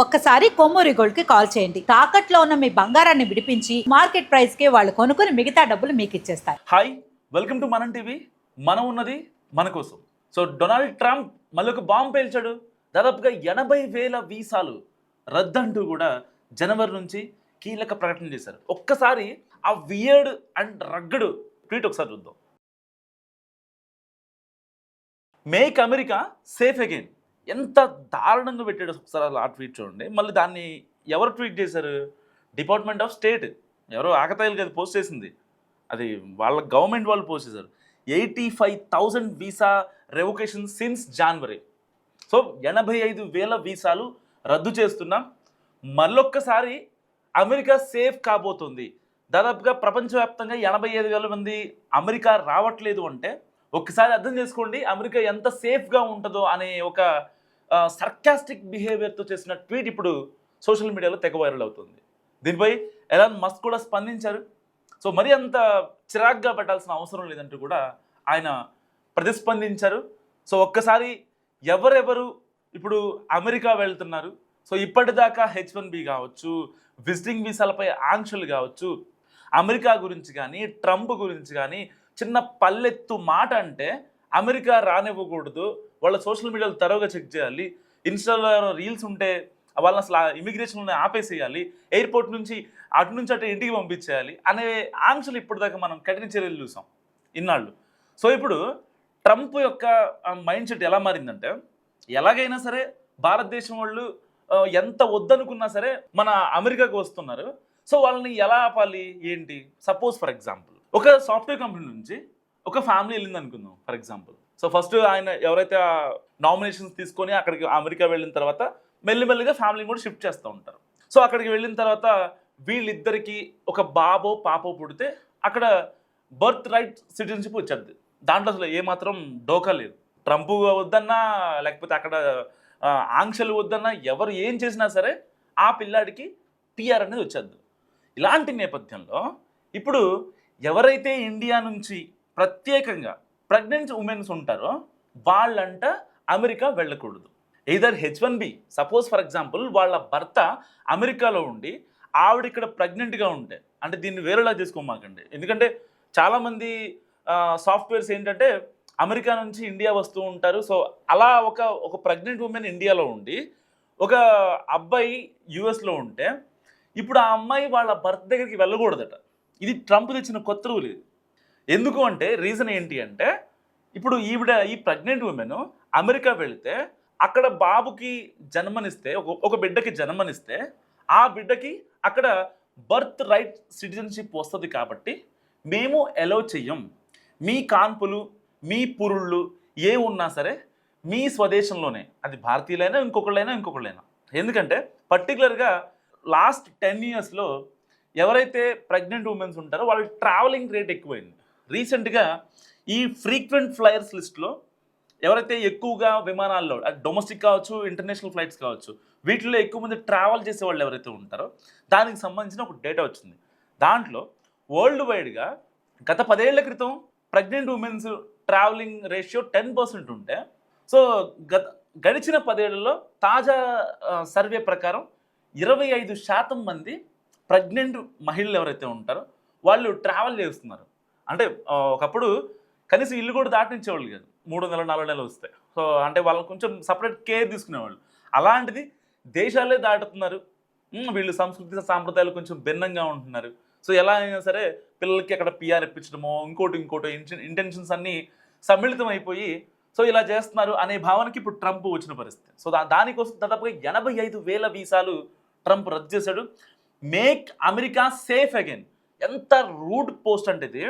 ఒక్కసారి కొమ్మూరి గోల్డ్కి కాల్ చేయండి. తాకట్లో ఉన్న మీ బంగారాన్ని విడిపించి మార్కెట్ ప్రైస్కి వాళ్ళు కొనుక్కుని మిగతా డబ్బులు మీకు ఇచ్చేస్తారు. Hi welcome to Manam TV. మనం ఉన్నది మన కోసం. సో డొనాల్డ్ ట్రంప్ మళ్ళీ ఒక బాంబు పేల్చాడు. దాదాపుగా ఎనభై వేల వీసాలు రద్దంటూ కూడా జనవరి నుంచి కీలక ప్రకటన చేశారు. ఒక్కసారి ఆ వియర్డ్ అండ్ రగ్గడు ట్వీట్ ఒకసారి చూద్దాం. Make America safe again. ఎంత దారుణంగా పెట్టాడు ఒకసారి అలా ఆ ట్వీట్ చూడండి. మళ్ళీ దాన్ని ఎవరు ట్వీట్ చేశారు? డిపార్ట్మెంట్ ఆఫ్ స్టేట్ ఎవరో ఆకతాయిలు కదా పోస్ట్ చేసింది. అది వాళ్ళ గవర్నమెంట్ వాళ్ళు పోస్ట్ చేశారు. Eighty five thousand visa revocation since January so ఎనభై ఐదు వేల వీసాలు రద్దు చేస్తున్నాం. మళ్ళొక్కసారి అమెరికా సేఫ్ కాబోతుంది. దాదాపుగా ప్రపంచవ్యాప్తంగా ఎనభై ఐదు వేల మంది అమెరికా రావట్లేదు అంటే ఒక్కసారి అర్థం చేసుకోండి అమెరికా ఎంత సేఫ్గా ఉంటుందో అనే ఒక సర్కాస్టిక్ బిహేవియర్తో చేసిన ట్వీట్ ఇప్పుడు సోషల్ మీడియాలో తెగ వైరల్ అవుతుంది. దీనిపై ఎలాన్ మస్క్ కూడా స్పందించారు. సో మరి అంత చిరాగ్గా పెట్టాల్సిన అవసరం లేదంటూ కూడా ఆయన ప్రతిస్పందించారు. సో ఒక్కసారి ఎవరెవరు ఇప్పుడు అమెరికా వెళ్తున్నారు? సో ఇప్పటిదాకా హెచ్ వన్ బి కావచ్చు విజిటింగ్ వీసాలపై ఆంక్షలు కావచ్చు అమెరికా గురించి కానీ ట్రంప్ గురించి కానీ చిన్న పల్లెత్తు మాట అంటే అమెరికా రానివ్వకూడదు వాళ్ళ సోషల్ మీడియాలో తరోగా చెక్ చేయాలి. ఇన్స్టాలో రీల్స్ ఉంటే వాళ్ళని అసలు ఇమిగ్రేషన్ ఆపేసేయాలి. ఎయిర్పోర్ట్ నుంచి అటు నుంచి అటు ఇంటికి పంపించేయాలి అనే ఆంక్షలు ఇప్పటిదాకా మనం కఠిన చర్యలు చూసాం ఇన్నాళ్ళు. సో ఇప్పుడు ట్రంప్ యొక్క మైండ్ సెట్ ఎలా మారిందంటే ఎలాగైనా సరే భారతదేశం వాళ్ళు ఎంత వద్దనుకున్నా సరే మన అమెరికాకు వస్తున్నారు. సో వాళ్ళని ఎలా ఆపాలి? ఏంటి? సపోజ్ ఫర్ ఎగ్జాంపుల్ ఒక సాఫ్ట్వేర్ కంపెనీ నుంచి ఒక ఫ్యామిలీ వెళ్ళింది అనుకుందాం ఫర్ ఎగ్జాంపుల్ సో ఫస్ట్ ఆయన ఎవరైతే నామినేషన్స్ తీసుకొని అక్కడికి అమెరికా వెళ్ళిన తర్వాత మెల్లిమెల్లిగా ఫ్యామిలీని కూడా షిఫ్ట్ చేస్తూ ఉంటారు. సో అక్కడికి వెళ్ళిన తర్వాత వీళ్ళిద్దరికీ ఒక బాబో పాపో పుడితే అక్కడ బర్త్ రైట్ సిటిజన్షిప్ వచ్చేది. దాంట్లో అసలు ఏమాత్రం డోకా లేదు. ట్రంప్ వద్దన్నా లేకపోతే అక్కడ ఆంక్షలు వద్దన్నా ఎవరు ఏం చేసినా సరే ఆ పిల్లాడికి పిఆర్ అనేది వచ్చేది. ఇలాంటి నేపథ్యంలో ఇప్పుడు ఎవరైతే ఇండియా నుంచి ప్రత్యేకంగా ప్రెగ్నెంట్ ఉమెన్స్ ఉంటారో వాళ్ళంట అమెరికా వెళ్ళకూడదు. Either H one B suppose for example వాళ్ళ భర్త అమెరికాలో ఉండి ఆవిడ ఇక్కడ ప్రెగ్నెంట్గా ఉంటే అంటే దీన్ని వేరేలా తీసుకోమాకండి ఎందుకంటే చాలామంది సాఫ్ట్వేర్స్ ఏంటంటే అమెరికా నుంచి ఇండియా వస్తూ ఉంటారు. సో అలా ఒక ఒక ప్రెగ్నెంట్ ఉమెన్ ఇండియాలో ఉండి ఒక అబ్బాయి యుఎస్లో ఉంటే ఇప్పుడు ఆ అమ్మాయి వాళ్ళ భర్త దగ్గరికి వెళ్ళకూడదట. ఇది ట్రంప్ తెచ్చిన కొత్త రూల్ ఇది. ఎందుకు అంటే రీజన్ ఏంటి అంటే ఇప్పుడు ఈవిడ ఈ ప్రెగ్నెంట్ ఉమెన్ అమెరికా వెళితే అక్కడ బాబుకి జన్మనిస్తే ఒక బిడ్డకి జన్మనిస్తే ఆ బిడ్డకి అక్కడ బర్త్ రైట్ సిటిజన్షిప్ వస్తుంది కాబట్టి మేము ఎలో చెయ్యం. మీ కాన్పులు మీ పురుళ్ళు ఏ ఉన్నా సరే మీ స్వదేశంలోనే అది భారతీయులైనా ఇంకొకళ్ళైనా ఇంకొకళ్ళైనా. ఎందుకంటే పర్టికులర్గా లాస్ట్ టెన్ ఇయర్స్లో ఎవరైతే ప్రెగ్నెంట్ ఉమెన్స్ ఉంటారో వాళ్ళ ట్రావెలింగ్ రేట్ ఎక్కువైంది. రీసెంట్గా ఈ ఫ్రీక్వెంట్ ఫ్లయర్స్ లిస్ట్లో ఎవరైతే ఎక్కువగా విమానాల్లో డొమెస్టిక్ కావచ్చు ఇంటర్నేషనల్ ఫ్లైట్స్ కావచ్చు వీటిలో ఎక్కువ మంది ట్రావెల్ చేసే వాళ్ళు ఎవరైతే ఉంటారో దానికి సంబంధించిన ఒక డేటా వచ్చింది. దాంట్లో వరల్డ్ వైడ్గా గత పదేళ్ళ క్రితం pregnant women's travelling ratio ten percent ఉంటే సో గత గడిచిన పదేళ్ళలో తాజా సర్వే ప్రకారం ఇరవై ఐదు శాతం మంది ప్రెగ్నెంట్ మహిళలు ఎవరైతే ఉంటారో వాళ్ళు ట్రావెల్ చేస్తున్నారు. అంటే ఒకప్పుడు కనీసం ఇల్లు కూడా దాటించేవాళ్ళు కాదు. మూడు నెలలు నాలుగు నెలలు వస్తాయి సో అంటే వాళ్ళని కొంచెం సపరేట్ కేర్ తీసుకునేవాళ్ళు. అలాంటిది దేశాలే దాటుతున్నారు. వీళ్ళు సంస్కృతి సాంప్రదాయాలు కొంచెం భిన్నంగా ఉంటున్నారు. సో ఎలా అయినా సరే పిల్లలకి అక్కడ పిఆర్ ఇప్పించడమో ఇంకోటి ఇంకోటి ఇంటెన్షన్స్ అన్నీ సమ్మిళితం అయిపోయి సో ఇలా చేస్తున్నారు అనే భావనకి ఇప్పుడు ట్రంప్ వచ్చిన పరిస్థితి. సో దా దానికోసం దాదాపుగా ఎనభై ఐదు వేల వీసాలు ట్రంప్ రద్దు చేశాడు. మేక్ అమెరికా సేఫ్ అగైన్ ఎంత రూడ్ పోస్ట్ అంటే ఇది.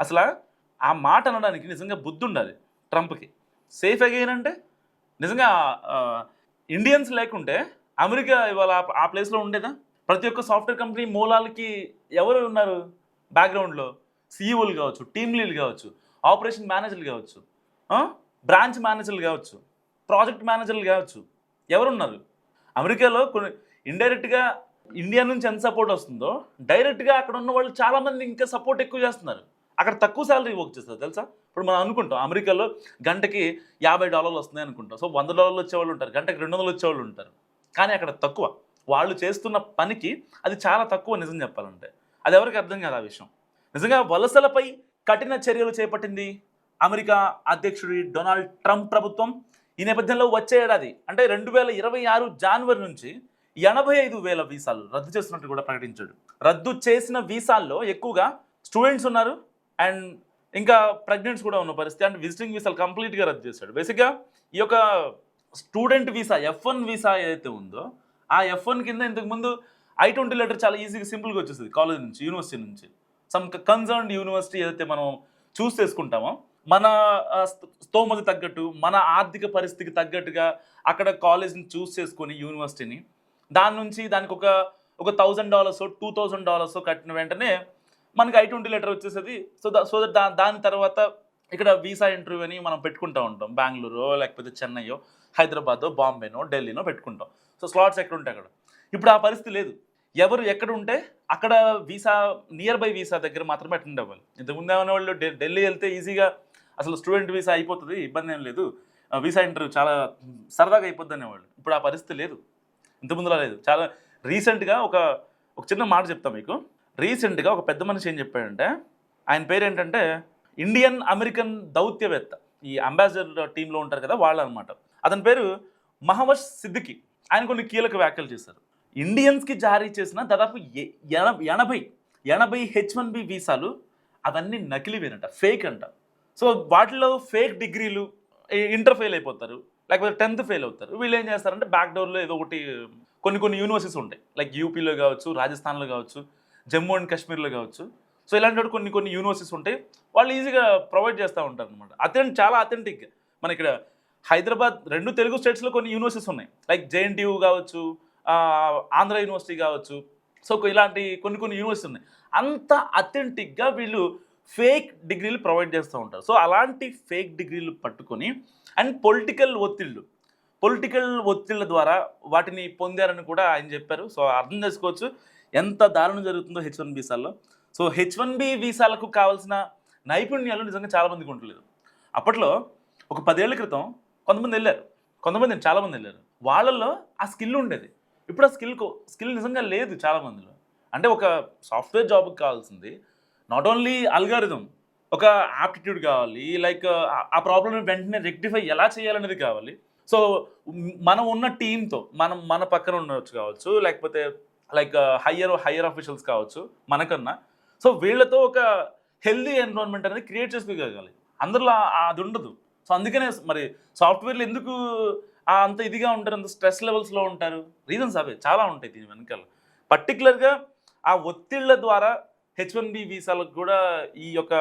అసలు ఆ మాట అనడానికి నిజంగా బుద్ధి ఉండాలి ట్రంప్కి. సేఫ్ అగైన్ అంటే? నిజంగా ఇండియన్స్ లేకుంటే అమెరికా ఇవాళ ఆ- ఆ ప్లేస్లో ఉండేదా? ప్రతి ఒక్క సాఫ్ట్వేర్ కంపెనీ మూలాలకి ఎవరు ఉన్నారు? బ్యాక్గ్రౌండ్లో సీఈఓలు కావచ్చు టీమ్ లీడ్లు కావచ్చు ఆపరేషన్ మేనేజర్లు కావచ్చు బ్రాంచ్ మేనేజర్లు కావచ్చు ప్రాజెక్ట్ మేనేజర్లు కావచ్చు ఎవరున్నారు? అమెరికాలో కొన్ని ఇండైరెక్ట్గా ఇండియా నుంచి ఎంత సపోర్ట్ వస్తుందో డైరెక్ట్గా అక్కడ ఉన్న వాళ్ళు చాలామంది ఇంకా సపోర్ట్ ఎక్కువ చేస్తున్నారు. అక్కడ తక్కువ శాలరీ వర్క్ చేస్తారు తెలుసా? ఇప్పుడు మనం అనుకుంటాం అమెరికాలో గంటకి యాభై డాలర్లు వస్తున్నాయి అనుకుంటాం. సో వంద డాలర్లు వచ్చేవాళ్ళు ఉంటారు గంటకి రెండు వందలు వచ్చేవాళ్ళు ఉంటారు. కానీ అక్కడ తక్కువ. వాళ్ళు చేస్తున్న పనికి అది చాలా తక్కువ నిజం చెప్పాలంటే. అది ఎవరికి అర్థం కాదు ఆ విషయం. నిజంగా వలసలపై కఠిన చర్యలు చేపట్టింది అమెరికా అధ్యక్షుడి డొనాల్డ్ ట్రంప్ ప్రభుత్వం. ఈ నేపథ్యంలో వచ్చే ఏడాది అంటే రెండు వేల ఇరవై ఆరు జనవరి నుంచి ఎనభై ఐదు వేల వీసాలు రద్దు చేస్తున్నట్టు కూడా ప్రకటించాడు. రద్దు చేసిన వీసాల్లో ఎక్కువగా స్టూడెంట్స్ ఉన్నారు అండ్ ఇంకా ప్రెగ్నెంట్స్ కూడా ఉన్న పరిస్థితి. అండ్ విజిటింగ్ వీసాలు కంప్లీట్గా రద్దు చేశాడు. బేసిక్గా ఈ యొక్క student visa F one visa ఏదైతే ఉందో ఆ ఎఫ్ వన్ కింద ఇంతకుముందు ఐ ట్వంటీ లెటర్ చాలా ఈజీగా సింపుల్గా వచ్చేస్తుంది కాలేజ్ నుంచి యూనివర్సిటీ నుంచి. సమ్ కన్సర్న్డ్ యూనివర్సిటీ ఏదైతే మనం చూస్ చేసుకుంటామో మన స్తోమత తగ్గట్టు మన ఆర్థిక పరిస్థితికి తగ్గట్టుగా అక్కడ కాలేజ్ని చూస్ చేసుకొని యూనివర్సిటీని దాని నుంచి దానికి ఒక ఒక thousand dollars two thousand dollars కట్టిన వెంటనే మనకి ఐ ట్వంటీ లెటర్ వచ్చేసేది. సో దా సో దట్ దా దాని తర్వాత ఇక్కడ వీసా ఇంటర్వ్యూ అని మనం పెట్టుకుంటూ ఉంటాం. బెంగళూరు లేకపోతే చెన్నైయో హైదరాబాదో బాంబేనో ఢిల్లీనో పెట్టుకుంటాం. సో స్లాట్స్ ఎక్కడ ఉంటే అక్కడ? ఇప్పుడు ఆ పరిస్థితి లేదు. ఎవరు ఎక్కడ ఉంటే అక్కడ వీసా నియర్ బై వీసా దగ్గర మాత్రమే అటెండ్ అవ్వాలి. ఇంతకుముందు ఏమైనా వాళ్ళు ఢిల్లీ వెళ్తే ఈజీగా అసలు స్టూడెంట్ వీసా అయిపోతుంది ఇబ్బంది ఏం లేదు. వీసా ఇంటర్వ్యూ చాలా సరదాగా అయిపోద్ది అనేవాళ్ళు. ఇప్పుడు ఆ పరిస్థితి లేదు. ఇంతకుముందులా లేదు. చాలా రీసెంట్గా ఒక ఒక చిన్న మాట చెప్తాం మీకు. రీసెంట్గా ఒక పెద్ద మనిషి ఏం చెప్పాడంటే ఆయన పేరు ఏంటంటే ఇండియన్ అమెరికన్ దౌత్యవేత్త ఈ అంబాసిడర్ టీంలో ఉంటారు కదా వాళ్ళు అనమాట అతని పేరు మహవష్ సిద్దికి. ఆయన కొన్ని కీలక వ్యాఖ్యలు చేశారు. ఇండియన్స్కి జారీ చేసిన దాదాపు ఎన- ఎనభై ఎనభై హెచ్ వన్ బి వీసాలు అవన్నీ నకిలీవేనంట ఫేక్ అంట సో వాటిలో ఫేక్ డిగ్రీలు ఇంటర్ ఫెయిల్ అయిపోతారు. లేకపోతే టెన్త్ ఫెయిల్ అవుతారు. వీళ్ళు ఏం చేస్తారంటే బ్యాక్ డోర్లో ఏదో ఒకటి కొన్ని కొన్ని యూనివర్సిటీస్ ఉంటాయి. లైక్ యూపీలో కావచ్చు రాజస్థాన్లో కావచ్చు. జమ్మూ అండ్ కాశ్మీర్లో కావచ్చు. సో ఇలాంటి కొన్ని కొన్ని యూనివర్సిటీస్ ఉంటాయి. వాళ్ళు ఈజీగా ప్రొవైడ్ చేస్తూ ఉంటారు అనమాట అథెంట్ చాలా అథెంటిక్ మన ఇక్కడ హైదరాబాద్ రెండు తెలుగు స్టేట్స్లో కొన్ని యూనివర్సిటీస్ ఉన్నాయి. లైక్ జేఎన్టీయూ కావచ్చు ఆంధ్ర యూనివర్సిటీ కావచ్చు. సో ఇలాంటి కొన్ని కొన్ని యూనివర్సిటీ ఉన్నాయి. అంత అథెంటిక్గా వీళ్ళు ఫేక్ డిగ్రీలు ప్రొవైడ్ చేస్తూ ఉంటారు. సో అలాంటి ఫేక్ డిగ్రీలు పట్టుకొని అండ్ పొలిటికల్ ఒత్తిళ్ళు. పొలిటికల్ ఒత్తిళ్ళ ద్వారా వాటిని పొందారని కూడా ఆయన చెప్పారు. సో అర్థం చేసుకోవచ్చు. ఎంత దారుణం జరుగుతుందో హెచ్ వన్ వీసాల్లో సో హెచ్ వన్ బి వీసాలకు కావాల్సిన నైపుణ్యాలు నిజంగా చాలామందికి ఉండలేదు. అప్పట్లో ఒక పదేళ్ళ క్రితం కొంతమంది వెళ్ళారు. కొంతమంది చాలామంది వెళ్ళారు. వాళ్ళల్లో ఆ స్కిల్ ఉండేది. ఇప్పుడు ఆ స్కిల్ స్కిల్ నిజంగా లేదు చాలామందిలో అంటే ఒక సాఫ్ట్వేర్ జాబ్కి కావాల్సింది. నాట్ ఓన్లీ అల్గారిథం ఒక ఆప్టిట్యూడ్ కావాలి. లైక్ ఆ ప్రాబ్లమ్ వెంటనే రెక్టిఫై ఎలా చేయాలనేది కావాలి. సో మనం ఉన్న టీంతో మనం మన పక్కన ఉండవచ్చు కావచ్చు. లేకపోతే లైక్ హయ్యర్ హయ్యర్ ఆఫీషియల్స్ కావచ్చు మనకన్నా. సో వీళ్ళతో ఒక హెల్దీ ఎన్విరాన్మెంట్ అనేది క్రియేట్ చేసుకోగలగాలి అందరిలో అది ఉండదు. సో అందుకనే మరి సాఫ్ట్వేర్లు ఎందుకు అంత ఇదిగా ఉంటారు అంత స్ట్రెస్ లెవెల్స్లో ఉంటారు? రీజన్స్ అవే చాలా ఉంటాయి దీని వెనకాల. పర్టికులర్గా ఆ ఒత్తిళ్ళ ద్వారా హెచ్ వన్ బి వీసాలకు కూడా ఈ యొక్క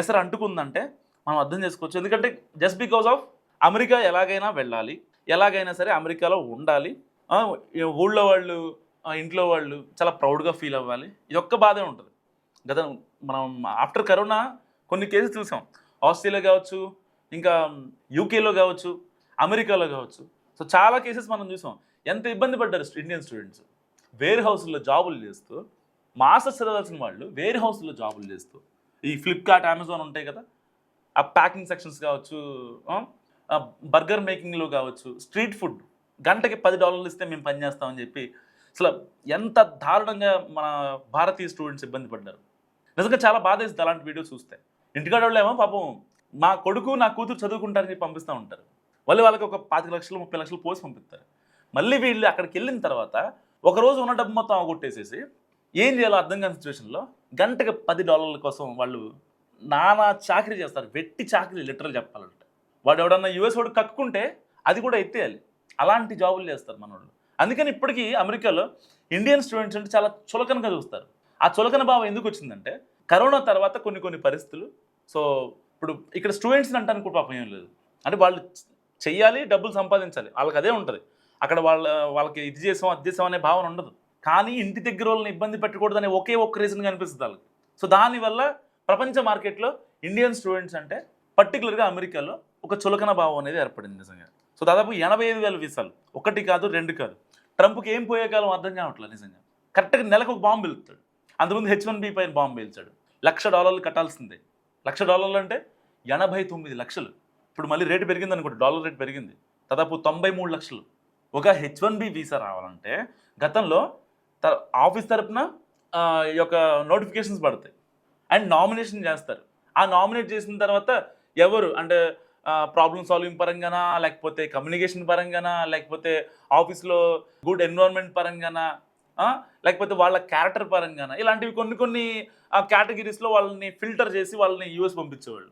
ఎసరు అంటుకుందంటే మనం అర్థం చేసుకోవచ్చు. ఎందుకంటే జస్ట్ బికాస్ ఆఫ్ అమెరికా ఎలాగైనా వెళ్ళాలి ఎలాగైనా సరే అమెరికాలో ఉండాలి. ఊళ్ళో వాళ్ళు ఇంట్లో వాళ్ళు చాలా ప్రౌడ్గా ఫీల్ అవ్వాలి. ఇది ఒక్క బాధే ఉంటుంది. గత మనం ఆఫ్టర్ కరోనా కొన్ని కేసెస్ చూసాం. ఆస్ట్రేలియా కావచ్చు ఇంకా యూకేలో కావచ్చు అమెరికాలో కావచ్చు. సో చాలా కేసెస్ మనం చూసాం. ఎంత ఇబ్బంది పడ్డారు ఇండియన్ స్టూడెంట్స్ వేర్ హౌస్లో జాబులు చేస్తూ మాస్టర్స్ చదవాల్సిన వాళ్ళు వేర్ హౌస్లో జాబులు చేస్తూ. ఈ ఫ్లిప్కార్ట్ అమెజాన్ ఉంటాయి కదా. ఆ ప్యాకింగ్ సెక్షన్స్ కావచ్చు బర్గర్ మేకింగ్లో కావచ్చు స్ట్రీట్ ఫుడ్ గంటకి పది డాలర్లు ఇస్తే మేము పని చేస్తామని చెప్పి అసలు ఎంత దారుణంగా మన భారతీయ స్టూడెంట్స్ ఇబ్బంది పడ్డారు. నిజంగా చాలా బాధ వేస్తుంది అలాంటి వీడియోస్ చూస్తే. ఇంటికాడ వాళ్ళేమో పాపం మా కొడుకు నా కూతురు చదువుకుంటారని చెప్పి పంపిస్తూ ఉంటారు. మళ్ళీ వాళ్ళకి ఒక పాతిక లక్షలు ముప్పై లక్షలు పోసి పంపిస్తారు. మళ్ళీ వీళ్ళు అక్కడికి వెళ్ళిన తర్వాత ఒక రోజు ఉన్న డబ్బు మొత్తం అవగొట్టేసేసి ఏం చేయాలో అర్థం కాని సిచ్యువేషన్లో గంటకి పది డాలర్ల కోసం వాళ్ళు నానా చాకరీ చేస్తారు. వెట్టి చాకరీ లిటరల్ చెప్పాలంటే. వాడు ఎవడన్నా యూఎస్ వాడు కక్కుంటే అది కూడా ఎత్తేయాలి. అలాంటి జాబులు చేస్తారు మనోళ్ళు. అందుకని ఇప్పటికీ అమెరికాలో ఇండియన్ స్టూడెంట్స్ అంటే చాలా చులకనగా చూస్తారు. ఆ చులకన భావం ఎందుకు వచ్చిందంటే కరోనా తర్వాత కొన్ని కొన్ని పరిస్థితులు సో ఇప్పుడు ఇక్కడ స్టూడెంట్స్ని అంటానికి కూడా పాపం ఏం లేదు. అంటే వాళ్ళు చెయ్యాలి డబ్బులు సంపాదించాలి వాళ్ళకి అదే ఉంటుంది. అక్కడ వాళ్ళ వాళ్ళకి ఇది చేసాం అది చేసాం అనే భావన ఉండదు. కానీ ఇంటి దగ్గర వాళ్ళని ఇబ్బంది పెట్టకూడదనే ఒకే ఒక్క రీజన్ కనిపిస్తుంది వాళ్ళకి. సో దానివల్ల ప్రపంచ మార్కెట్లో ఇండియన్ స్టూడెంట్స్ అంటే పర్టికులర్గా అమెరికాలో ఒక చులకన భావం అనేది ఏర్పడింది నిజంగా. సో దాదాపు ఎనభై ఐదు వేల వీసాలు. ఒకటి కాదు రెండు కాదు. ట్రంప్కి ఏం పోయే కాలం అర్థం కావట్లేదు నిజంగా. కరెక్ట్గా నెలకు ఒక బాంబు వెళ్తాడు అంతకుముందు హెచ్ వన్ బి పైన బాంబు పేల్చాడు. లక్ష డాలర్లు కట్టాల్సిందే. లక్ష డాలర్లు అంటే ఎనభై తొమ్మిది లక్షలు. ఇప్పుడు మళ్ళీ రేటు పెరిగింది అనుకోండి డాలర్ రేట్ పెరిగింది. దాదాపు తొంభై మూడు లక్షలు. ఒక హెచ్ వన్ బి వీసా రావాలంటే గతంలో త- ఆఫీస్ తరపున ఈ యొక్క నోటిఫికేషన్స్ పడతాయి. అండ్ నామినేషన్ చేస్తారు. ఆ నామినేట్ చేసిన తర్వాత ఎవరు? అంటే ప్రాబ్లమ్ సాల్వింగ్ పరంగానా లేకపోతే కమ్యూనికేషన్ పరంగానా లేకపోతే ఆఫీస్లో గుడ్ ఎన్విరాన్మెంట్ పరంగానా లేకపోతే వాళ్ళ క్యారెక్టర్ పరంగానా? ఇలాంటివి కొన్ని కొన్ని కేటగిరీస్లో వాళ్ళని ఫిల్టర్ చేసి వాళ్ళని యూఎస్ పంపించేవాళ్ళు.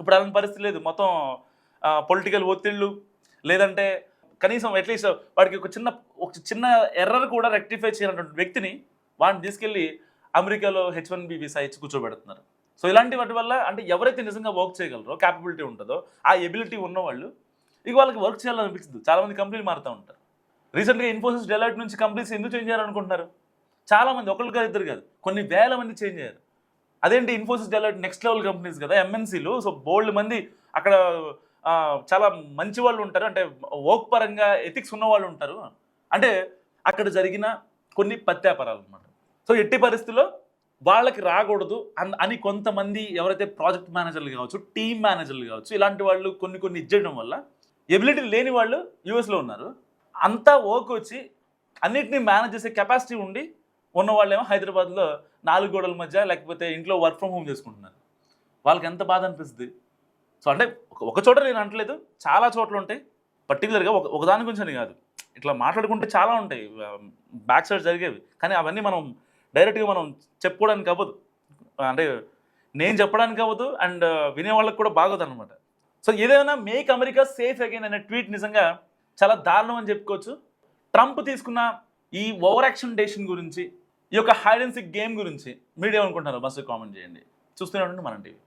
ఇప్పుడు అలాంటి పరిస్థితి లేదు. మొత్తం పొలిటికల్ ఒత్తిళ్ళు లేదంటే కనీసం అట్లీస్ట్ వాడికి ఒక చిన్న ఒక చిన్న ఎర్రర్ కూడా రెక్టిఫై చేయనటువంటి వ్యక్తిని వాడిని తీసుకెళ్ళి అమెరికాలో హెచ్ వన్ బి వీసా ఇచ్చి కూర్చోబెడుతున్నారు. సో ఇలాంటి వాటి వల్ల అంటే ఎవరైతే నిజంగా వర్క్ చేయగలరో క్యాపబిలిటీ ఉంటుందో ఆ ఎబిలిటీ ఉన్నవాళ్ళు ఇక వాళ్ళకి వర్క్ చేయాలనిపించదు చాలా మంది కంపెనీలు మారుతూ ఉంటారు. రీసెంట్గా ఇన్ఫోసిస్ డెలైట్ నుంచి కంపెనీస్ ఎందుకు చేంజ్ చేయాలనుకుంటున్నారు? చాలామంది ఒకళ్ళు కాదు ఇద్దరు కాదు. కొన్ని వేల మంది చేంజ్ అయ్యారు. అదేంటి Infosys Deloitte next level companies కదా ఎంఎన్సీలు సో బోల్డ్ మంది అక్కడ చాలా మంచి వాళ్ళు ఉంటారు. అంటే వర్క్ పరంగా ఎథిక్స్ ఉన్న వాళ్ళు ఉంటారు. అంటే అక్కడ జరిగిన కొన్ని పత్యాపరాలు అనమాట సో ఎట్టి పరిస్థితుల్లో వాళ్ళకి రాకూడదు అన్- అని కొంతమంది ఎవరైతే ప్రాజెక్ట్ మేనేజర్లు కావచ్చు టీమ్ మేనేజర్లు కావచ్చు ఇలాంటి వాళ్ళు కొన్ని కొన్ని ఇచ్చేయడం వల్ల ఎబిలిటీ లేని వాళ్ళు యూఎస్లో ఉన్నారు. అంతా వర్క్ వచ్చి అన్నిటినీ మేనేజ్ చేసే కెపాసిటీ ఉండి ఉన్న వాళ్ళేమో హైదరాబాద్లో నాలుగు గోడల మధ్య లేకపోతే ఇంట్లో వర్క్ ఫ్రమ్ హోమ్ చేసుకుంటున్నారు. వాళ్ళకి ఎంత బాధ అనిపిస్తుంది? సో అంటే ఒక- ఒక చోట నేను అంటలేదు చాలా చోట్ల ఉంటాయి. పర్టికులర్గా ఒక ఒకదాని గురించి అని కాదు. ఇట్లా మాట్లాడుకుంటే చాలా ఉంటాయి. బ్యాక్ సైడ్ జరిగేవి. కానీ అవన్నీ మనం డైరెక్ట్గా మనం చెప్పుకోవడానికి అవ్వదు. అంటే నేను చెప్పడానికి అవ్వదు అండ్ వినే వాళ్ళకి కూడా బాగోదు అనమాట సో ఏదైనా మేక్ అమెరికా సేఫ్ అగైన్ అనే ట్వీట్ నిజంగా చాలా దారుణం అని చెప్పుకోవచ్చు. ట్రంప్ తీసుకున్న ఈ ఓవర్ యాక్షన్ డేషన్ గురించి ఈ యొక్క హైడెన్సిక్ గేమ్ గురించి మీడియా అనుకుంటున్నారు మస్తు కామెంట్ చేయండి. చూస్తూనే ఉండండి మన టీవీ.